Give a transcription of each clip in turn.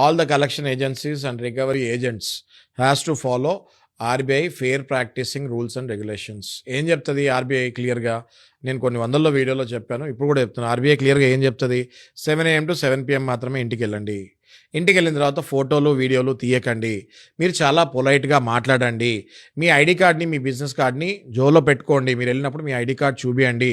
All the collection agencies and recovery agents has to follow RBI fair practicing rules and regulations ఏం చెప్తుంది RBI క్లియర్గా నేను కొన్ని వందల్లో వీడియోలో చెప్పాను. ఇప్పుడు కూడా చెప్తున్నాను ఆర్బీఐ క్లియర్గా ఏం చెప్తుంది? Seven AM to seven PM మాత్రమే ఇంటికి వెళ్ళండి ఇంటికి వెళ్ళిన తర్వాత ఫోటోలు వీడియోలు తీయకండి. మీరు చాలా పొలైట్గా మాట్లాడండి. మీ ఐడి కార్డ్ని మీ బిజినెస్ కార్డ్ని జోలో పెట్టుకోండి. మీరు వెళ్ళినప్పుడు మీ ఐడి కార్డ్ చూపియండి.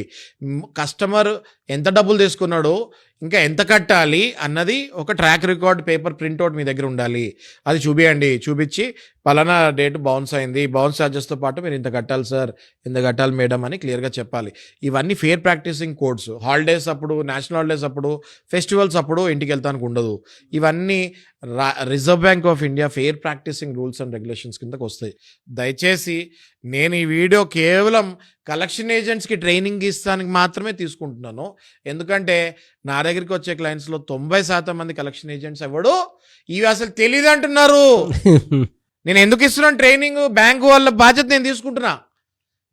కస్టమర్ ఎంత డబ్బులు తీసుకున్నాడో ఇంకా ఎంత కట్టాలి అన్నది ఒక ట్రాక్ రికార్డ్ పేపర్ ప్రింట్అవుట్ మీ దగ్గర ఉండాలి. అది చూపియండి. చూపించి పలానా డేట్ బౌన్స్ అయింది. బౌన్స్ ఛార్జెస్తో పాటు మీరు ఇంత కట్టాలి సార్ ఇంత కట్టాలి మేడం అని క్లియర్గా చెప్పాలి. ఇవన్నీ ఫేర్ ప్రాక్టీసింగ్ కోడ్స్ హాలిడేస్ అప్పుడు నేషనల్ హాలిడేస్ అప్పుడు ఫెస్టివల్స్ అప్పుడు ఇంటికి వెళ్తానికి ఉండదు. ఇవన్నీ reserve bank of India fair practicing rules and regulations కిందకు వస్తాయి. దయచేసి నేను ఈ వీడియో కేవలం కలెక్షన్ ఏజెంట్స్కి ట్రైనింగ్ ఇస్తానికి మాత్రమే తీసుకుంటున్నాను. ఎందుకంటే నా దగ్గరికి వచ్చే క్లయింట్స్లో తొంభై శాతం మంది కలెక్షన్ ఏజెంట్స్ ఎవడు ఇవి అసలు తెలియదు అంటున్నారు. నేను ఎందుకు ఇస్తున్నాను ట్రైనింగ్ బ్యాంకు వాళ్ళ బాధ్యత నేను తీసుకుంటున్నా.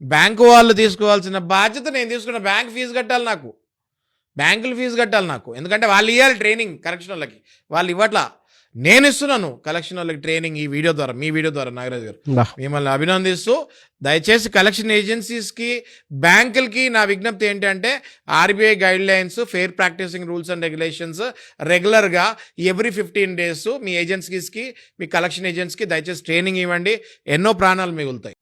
బ్యాంకు వాళ్ళు తీసుకోవాల్సిన బాధ్యత నేను తీసుకున్న బ్యాంక్ ఫీజు కట్టాలి నాకు. బ్యాంకులు ఫీజు కట్టాలి నాకు. ఎందుకంటే వాళ్ళు ఇవ్వాలి ట్రైనింగ్ కరెక్షన్ వాళ్ళకి. వాళ్ళు ఇవ్వట్లా. నేను ఇస్తున్నాను కలెక్షన్ వాళ్ళకి ట్రైనింగ్ ఈ వీడియో ద్వారా మీ వీడియో ద్వారా నాగరాజ్ గారు. మిమ్మల్ని అభినందిస్తూ దయచేసి కలెక్షన్ ఏజెన్సీస్కి బ్యాంకులకి నా విజ్ఞప్తి ఏంటంటే RBI guidelines fair practicing rules and regulations రెగ్యులర్గా ఎవ్రీ ఫిఫ్టీన్ డేస్ మీ ఏజెన్సీస్కి మీ కలెక్షన్ ఏజెంట్స్కి దయచేసి ట్రైనింగ్ ఇవ్వండి. ఎన్నో ప్రాణాలు మిగులుతాయి.